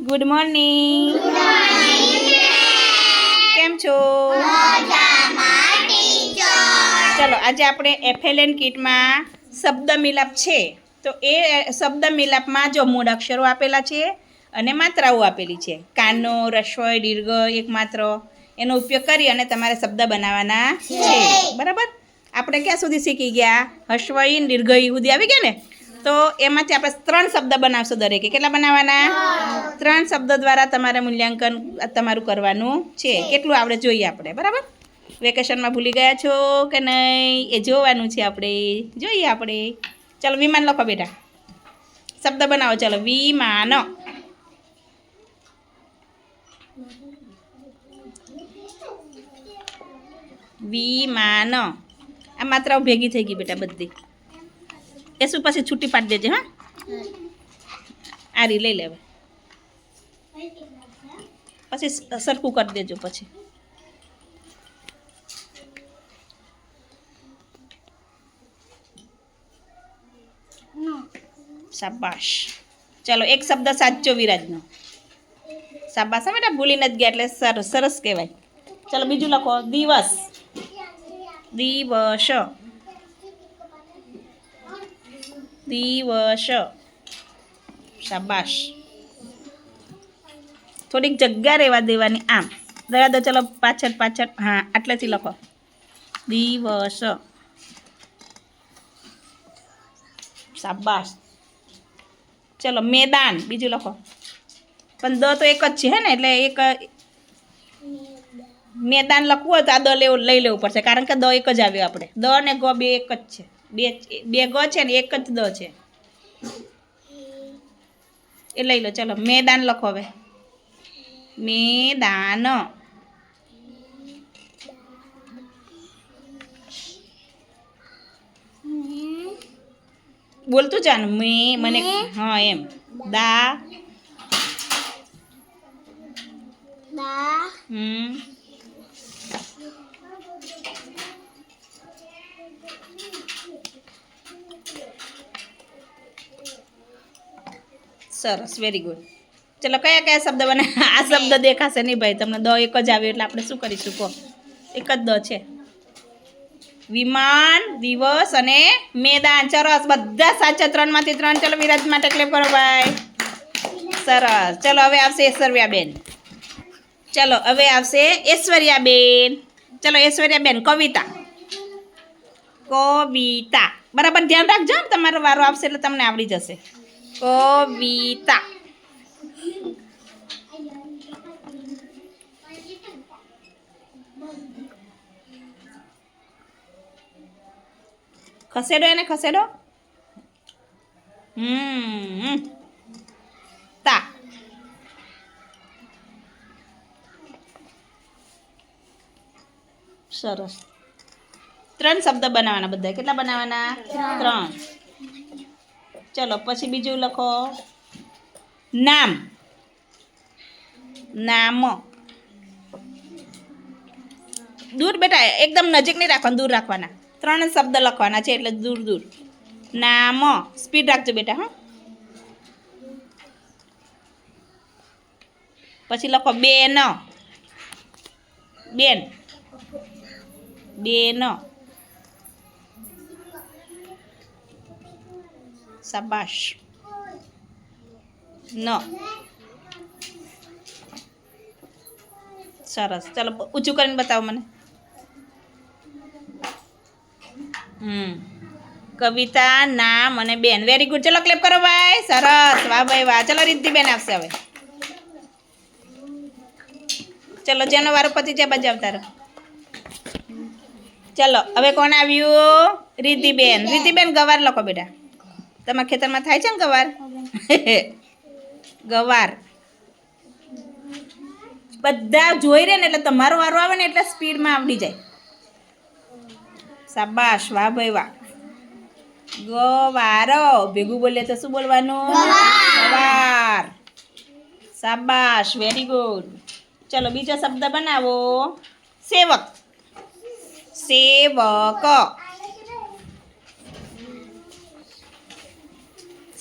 Good morning કેમ છો? ચલો આજે આપણે એફએલએન કીટમાં શબ્દ મિલાપ છે. તો એ શબ્દ મિલાપમાં જો મૂળ અક્ષરો આપેલા છે અને માત્રાઓ આપેલી છે. કાનો રસ્વય દીર્ઘ એક માત્ર. એનો ઉપયોગ કરી અને તમારે શબ્દ બનાવવાના છે. બરાબર? આપણે ક્યાં સુધી શીખી ગયા? હસ્વઈન દીર્ઘઈ સુધી આવી ગયા ને? તો એમાંથી આપણે ત્રણ શબ્દ બનાવશો દરેકે. કેટલા બનાવવાના? ત્રણ. શબ્દ દ્વારા તમારે મૂલ્યાંકન તમારું કરવાનું છે. કેટલું આવડે જોઈએ આપણે બરાબર? વેકેશનમાં ભૂલી ગયા છો કે નહીં? એ જોવાનું છે આપણે. જોઈએ આપણે. ચાલો વિમાન લખો બેટા. શબ્દ બનાવો ચાલો. વિમાન. વિમાન. આ માત્ર ભેગી થઈ ગઈ બેટા બધી. એ શું પછી છૂટી પાડી દેજે, હા? આ રી લઈ લેવે પછી સ- સરખું કરી દેજો પછી. શાબાશ. ચલો, એક શબ્દ સાચો વિરાજનો. શાબાશ, હા બેટા, ભૂલી નથી ગયા એટલે સરસ સરસ કહેવાય. ચલો, બીજું લખો. દિવસ. દિવસ. દિવસ. શાબાશ. થોડીક જગ્યા રહેવા દેવાની આમ. દયા દો ચલો પાછળ પાછળ. હા, આટલેથી લખો. દિવસ. શાબાશ. ચલો, મેદાન. બીજું લખો. પણ દ તો એક જ છે, હે ને? એટલે એક મેદાન લખવું હોય તો આ દ લેવું, લઈ લેવું પડશે. કારણ કે દ એક જ આવ્યો આપણે. દ અને ગ બે એક જ છે. બે બે ગ છે ને એક જ દ છે. એ લઈ લો ચલો મેદાન લખો હવે. મેદાન. બોલતું જાન મે મને હા એમ. દા. હમ. સરસ વેરી ગુડ ચલો કયા કયા શબ્દ બને? આ શબ્દ દેખાશે નહીં ભાઈ તમને દ એક જ આવ્યો એટલે આપણે શું કરીશું કહો. એક જ દ છે. વિમાન દિવસ અને મેદાન. સરસ બધા સાચા ત્રણમાંથી ત્રણ. ચલો વિરાજ માટે ક્લેપ કરો ભાઈ. સરસ. ચલો હવે આવશે ઐશ્વર્યાબેન. ચલો હવે આવશે ઐશ્વર્યાબેન. ચલો ઐશ્વર્યાબેન કવિતા. કવિતા. બરાબર ધ્યાન રાખજો તમારો વારો આવશે એટલે તમને આવડી જશે. કવિતા ખસેડો એને ખસેડો હમ તા સરસ ત્રણ શબ્દ બનાવવાના બધા કેટલા બનાવવાના ત્રણ ચલો, પછી બીજું લખો. નામ. નામ. દૂર બેટા, એકદમ નજીક નહીં રાખવાનું, દૂર રાખવાના. ત્રણ શબ્દ લખવાના છે એટલે દૂર દૂર. નામ. સ્પીડ રાખજો બેટા, હા. પછી લખો, બેન. બેન. બેન. શાબાશ ન સરસ ચાલો ઊંચું કરીને બતાવો મને હમ કવિતા નામ અને બેન વેરી ગુડ ચલો ક્લેપ કરો ભાઈ સરસ વાહ ભાઈ વાહ ચલો રિદ્ધિબેન આવશે હવે. ચલો જેનો વારો પતિ છે બજાવતા રહો ચલો હવે કોણ આવ્યું? રિદ્ધિબેન રિદ્ધિબેન ગવાર લખો બેટા. તમારા ખેતરમાં થાય છે ને ગવાર? ગવાર. બધા જોઈ રહે ને એટલે તમારો વારો આવે ને એટલે સ્પીડમાં આવડી જાય. સાબાશ વાહ ભાઈ, વાહ. ગવારો. ભેગું બોલે તો શું બોલવાનું? ગવાર. સાબાશ વેરી ગુડ ચલો, બીજો શબ્દ બનાવો. સેવક. સેવક.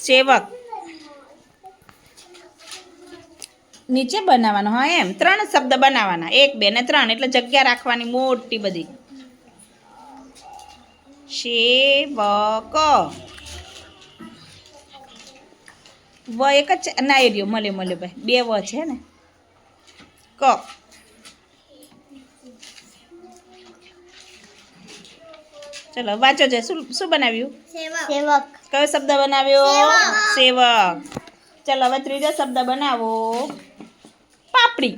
સેવક. નીચે બનાવવાનો, હા, એમ. ત્રણ શબ્દ બનાવવાના. એક, બે ને ત્રણ, એટલે જગ્યા રાખવાની મોટી બધી. સેવક. વ એક જ ના રહ્યો. મળે મળે ભાઈ. બે વ છે ને? ક. ચલો વાંચો છે શું શું બનાવ્યું? સેવક. કયો શબ્દ બનાવ્યો? સેવક. સેવક. ચલો હવે ત્રીજો શબ્દ બનાવો. પાપડી.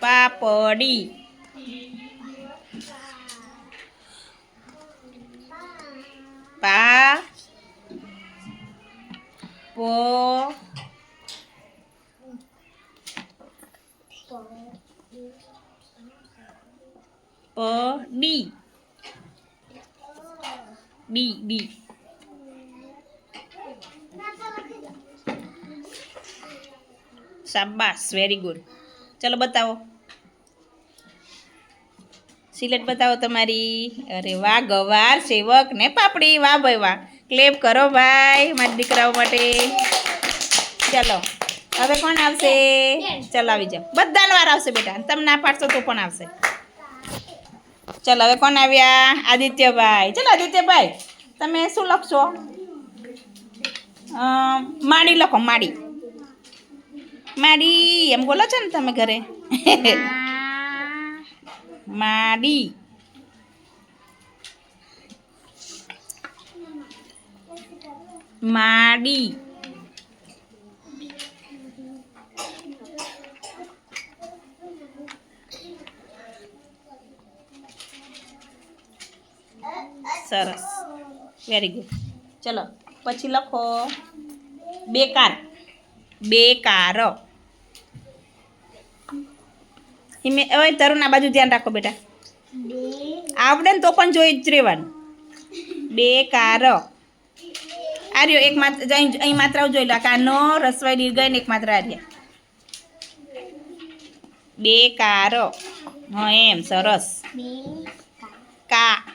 પાપડી. પા પો પ ડી ડી બી. શાબાશ વેરી ગુડ ચલો બતાવો. સિલેટ બતાવો તમારી. અરે વાહ ગવાર સેવક ને પાપડી. વાહ ભાઈ વાહ. ક્લેપ કરો ભાઈ મારી દીકરાઓ માટે. ચલો હવે કોણ આવશે? ચલો આવી જાઓ. બધાનો વાર આવશે બેટા. તમે ના પાડશો તો પણ આવશે. ચલો હવે કોણ આવ્યા? આદિત્યભાઈ. ચલો આદિત્યભાઈ તમે શું લખશો? માડી લખો માડી. માડી એમ બોલો છો ને તમે ઘરે? માડી. માડી. સરસ. વેરી ગુડ ચલો, પછી લખો. બેકાર. બેકાર. હિમે, હવે તરુણ આ બાજુ ધ્યાન રાખો બેટા. આવડે ને તો પણ જોઈ જ રહેવાનું. બેકાર. આ રહ્યો એક માત્ર અહીં માત્રાઓ જોઈ લો કાનો, રસવાઈ દીર્ઘ ને એક માત્ર આ રહ્યા બેકાર. હા, એમ, સરસ. કા.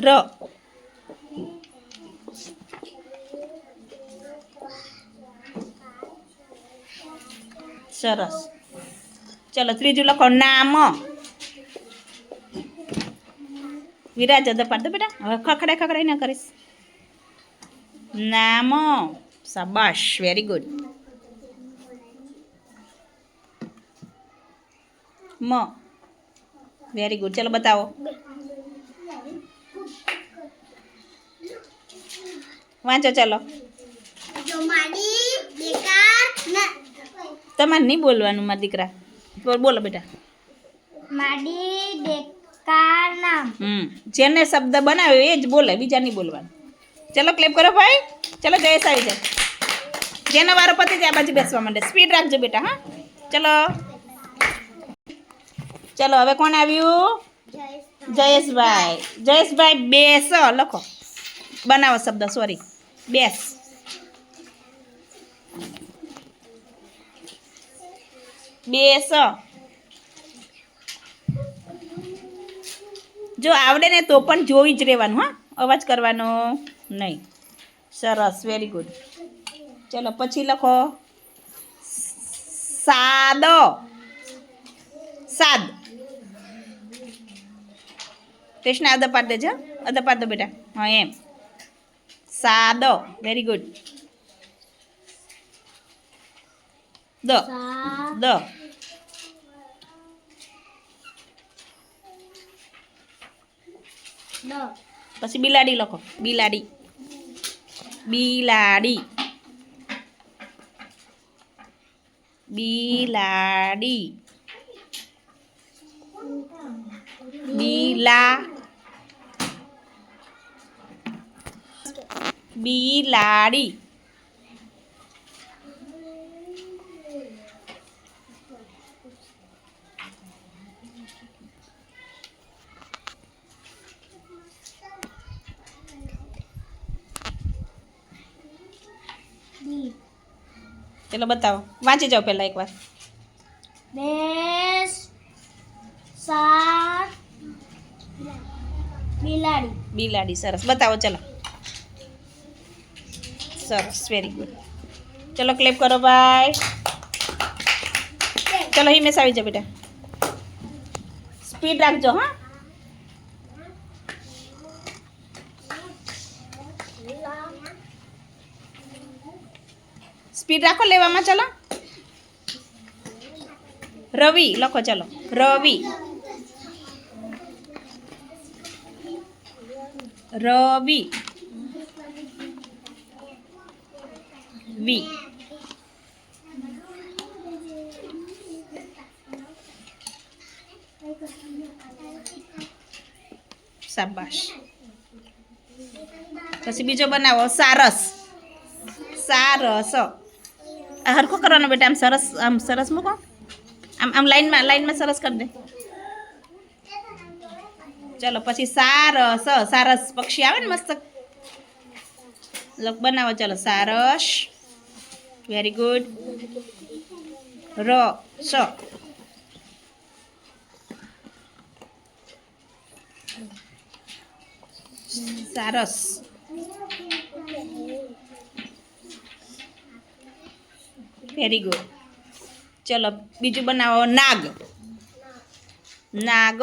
ર. સરસ. ચલો, ત્રીજું લખો, નામ. વિરાજ અદ દો બેટા. હવે ખખડાય ખખડાય ના કરીશ. નામ. શાબાશ વેરી ગુડ મ. વેરી ગુડ ચલો, બતાવો. વાંચો, ચાલો. તમારે નહીં બોલવાનું, મારા દીકરા. બોલ- બેટા. માડી બેકાર હમ, જેને શબ્દ બનાવ્યો એ જ બોલે, બીજા નહીં બોલવાનું. ચલો ક્લેપ કરો ભાઈ. ચલો, જયેશ આવી જાય. જેનો વારો પતિ ત્યાં બાજુ બેસવા માંડે. સ્પીડ રાખજો બેટા, હા. ચલો. ચલો, હવે કોણ આવ્યું? જયેશભાઈ. જયેશભાઈ બેસો, લખો. બનાવો શબ્દ સોરી બેસ. બેસ. જો આવડે ને તો પણ જોઈ જ રહેવાનું, હા. અવાજ કરવાનો નહીં. સરસ વેરી ગુડ ચલો, પછી લખો. સાદો. સાદ. કૃષ્ણ અદ પાડ દેજો. અદ પાડ દો બેટા. હા, એમ. સાદો વેરી ગુડ દ સા દ દ પછી બિલાડી લખો બિલાડી બિલાડી બિલાડી બિલા બિલાડી. ચલો બતાવો. વાંચી જાઓ પહેલાં એકવાર. બેસ સાત બિલાડી. બિલાડી સરસ. બતાવો ચલો. સરસ વેરી ગુડ ચલો ક્લેપ કરો ભાઈ ચલો હિમેશ આવી જાઓ બેટા. સ્પીડ રાખજો, હા. સ્પીડ રાખો લેવામાં, ચલો. રવિ, લખો, ચલો. રવિ. રવિ. વી શાબાશ પછી બીજો બનાવો સારસ સારસ આ હરખો કરવાનો બેટા આમ સરસ આમ સરસ મૂકો આમ આમ લાઈનમાં લાઈનમાં સરસ કરી દે ચલો પછી સારસ સારસ પક્ષી આવે ને મસ્ત લક બનાવો ચલો સારસ વેરી ગુડ ર સ સારસ વેરી ગુડ ચલો બીજું બનાવો નાગ નાગ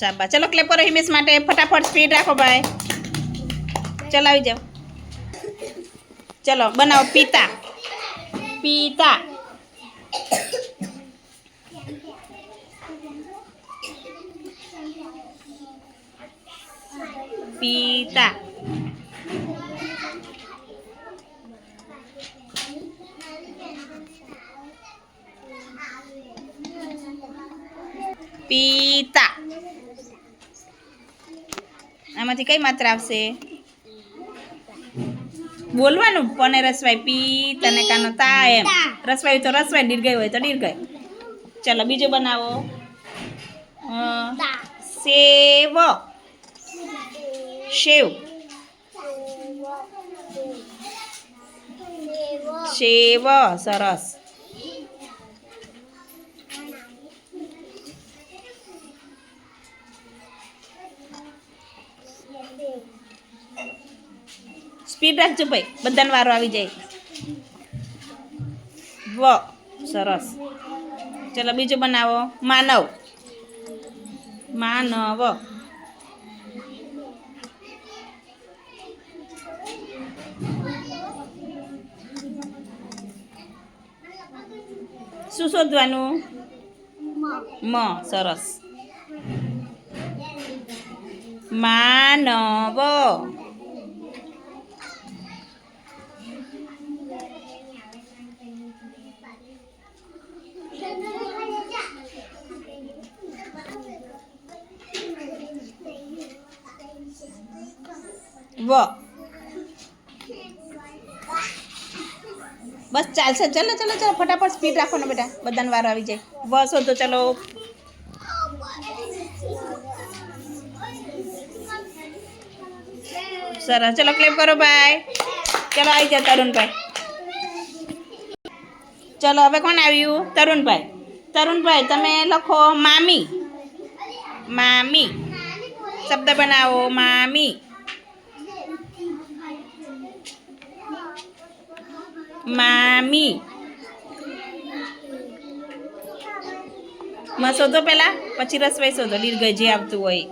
શાબા ચલો ક્લેપ કરો હિમેશ માટે. ફટાફટ સ્પીડ રાખો ભાઈ. ચલો આવી જાઓ. ચલો, બનાવો પિતા પિતા પિતા કઈ માત્રા આવશે? બોલવાનું પને રસવાય પી તને કાનો તા એમ. રસવાય તો રસવાય દીર્ઘય હોય તો દીર્ઘય ચલો, બીજું બનાવો. સેવ. શેવ શેવ સરસ. સ્પીડ રાખજો ભાઈ. બધાને વારો આવી જાય. વ સરસ. ચલો, બીજો બનાવો. માનવ. માનવ. શું શોધવાનું? મ. સરસ. માનવ. વ. બસ ચાલશે ચલો ચલો ચલો ફટાફટ સ્પીડ રાખો ને બેટા. બધાને વારો આવી જાય. બસ તો ચલો. સરસ. ચલો ક્લેપ કરો, ભાઈ. ચલો, આવી જાઓ, તરુણભાઈ. ચલો, હવે કોણ આવ્યું? તરુણભાઈ. તરુણભાઈ, તમે લખો, મામી. મામી. શબ્દ બનાવો, મામી. મામી. માં શોધો પહેલા પછી રસવાઈ શોધો, દીર્ઘ જે આવતું હોય.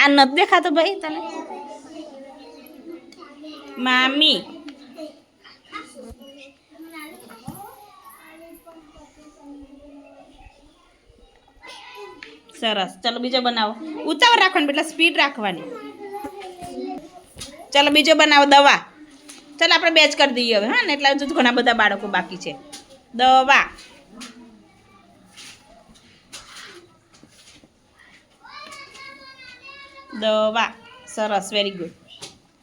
આ નથી દેખાતો ભાઈ તને? મામી સરસ ચલો બીજો બનાવો. ઉતાવળ રાખવાની એટલે સ્પીડ રાખવાની. ચલો બીજો બનાવો, દવા. ચાલો આપણે બેચ કરી દઈએ હવે, હા, ને એટલે હજુ ઘણા બધા બાળકો બાકી છે. દવા. દવા. સરસ વેરી ગુડ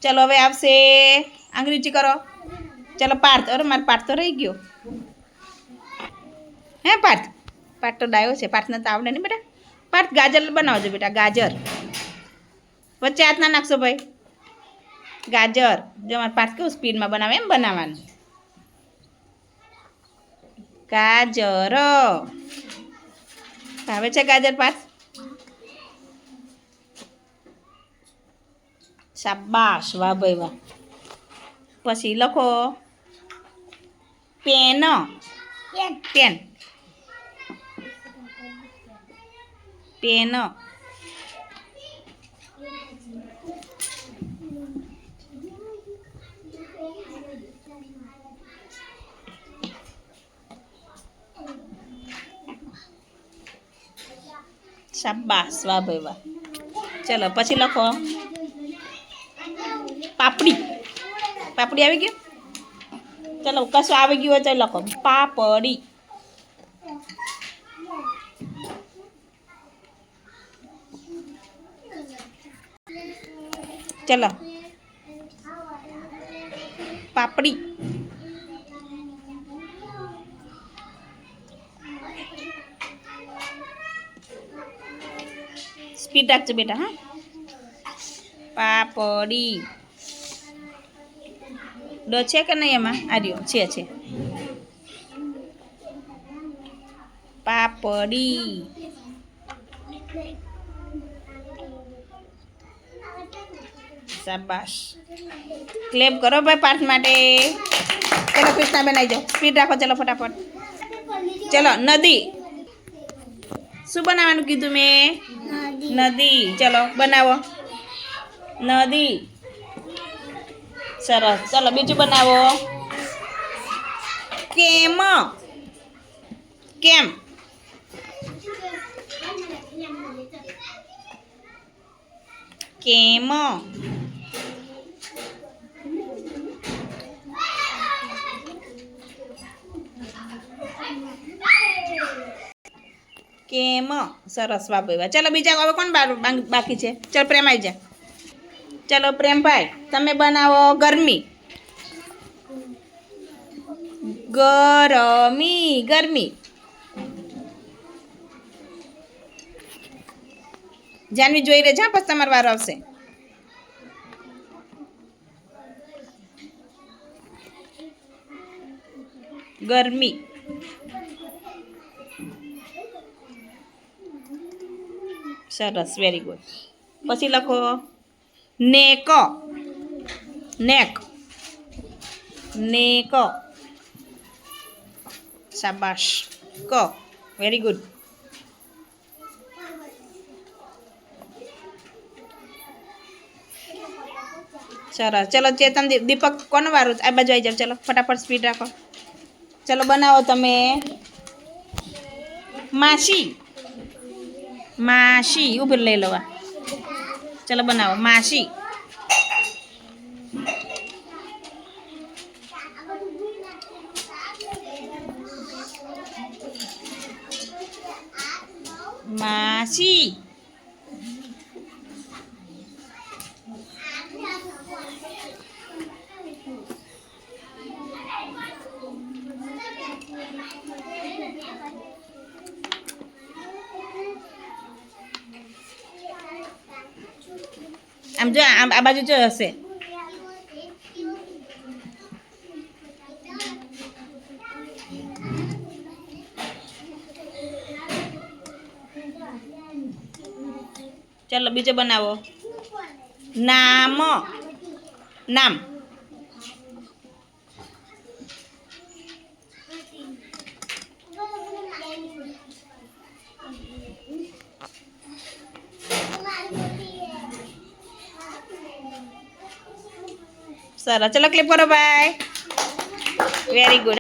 ચલો હવે આવશે. આંગળી કરો. ચલો પાર્થ, અરે મારો પાર્થ તો રહી ગયો. હે પાર્થ? પાર્થ તો ડાયો છે. પાર્થને તો આવડે નહીં બેટા. પાર્થ, ગાજર બનાવજો બેટા, ગાજર. વચ્ચે હાથ ના નાખશો ભાઈ. ગાજર. જો મારે પાર્થ કેવું સ્પીડમાં બનાવે એમ બનાવવાનું. ગાજર. ભાવે છે ગાજર પાર્થ. શાબાશ વાહ ભાઈ વાહ. પછી લખો. પેન. પેન. પેન. શાબાશ વાહ ભાઈ વાહ. ચલો પછી લખો. પાપડી. પાપડી આવી ગયું? ચાલો, કશું આવી ગયું હોય તો લખો. પાપડી. ચલો. પાપડી. સ્પીડ રાખજો બેટા, હા. પાપડી. ડ છે કે નહીં એમાં? આર્યો છે છે. પાપડી. શાબાશ. ક્લેપ કરો ભાઈ પાર્થ માટે. ચલો કૃષ્ણા બેન આવી જાઓ સ્પીડ રાખો ચલો ફટાફટ. ચલો નદી. શું બનાવવાનું કીધું મેં? નદી. ચલો બનાવો. નદી. સરસ. ચલો, બીજું બનાવો. કેમ? કેમ? કેમ? કેમ? સરસ બાબુ ચાલો, બીજા હવે કોણ બાકી છે? ચલો, પ્રેમ આવી જા. ચલો પ્રેમભાઈ, તમે બનાવો ગરમી. ગરમી ગરમી. જાનવી જોઈ રહેજો પછી તમારો વારો આવશે. ગરમી. સરસ વેરી ગુડ પછી લખો. નેક. નેક. નેક. શાબાશ. ક. વેરી ગુડ સરસ ચલો, ચેતન દીપક કોનો વારું આ બાજુ આવી જાવ ચલો, ફટાફટ સ્પીડ રાખો. ચલો, બનાવો તમે. માસી. માસી, ઊભી લઈ લો આ. ચલો બનાવો. માસી. માસી. આમ જો આ બાજુ જો હશે. ચાલો બીજો બનાવો. નામ. નામ. સરસ ચલો ક્લિપ કરો બાય વેરી ગુડ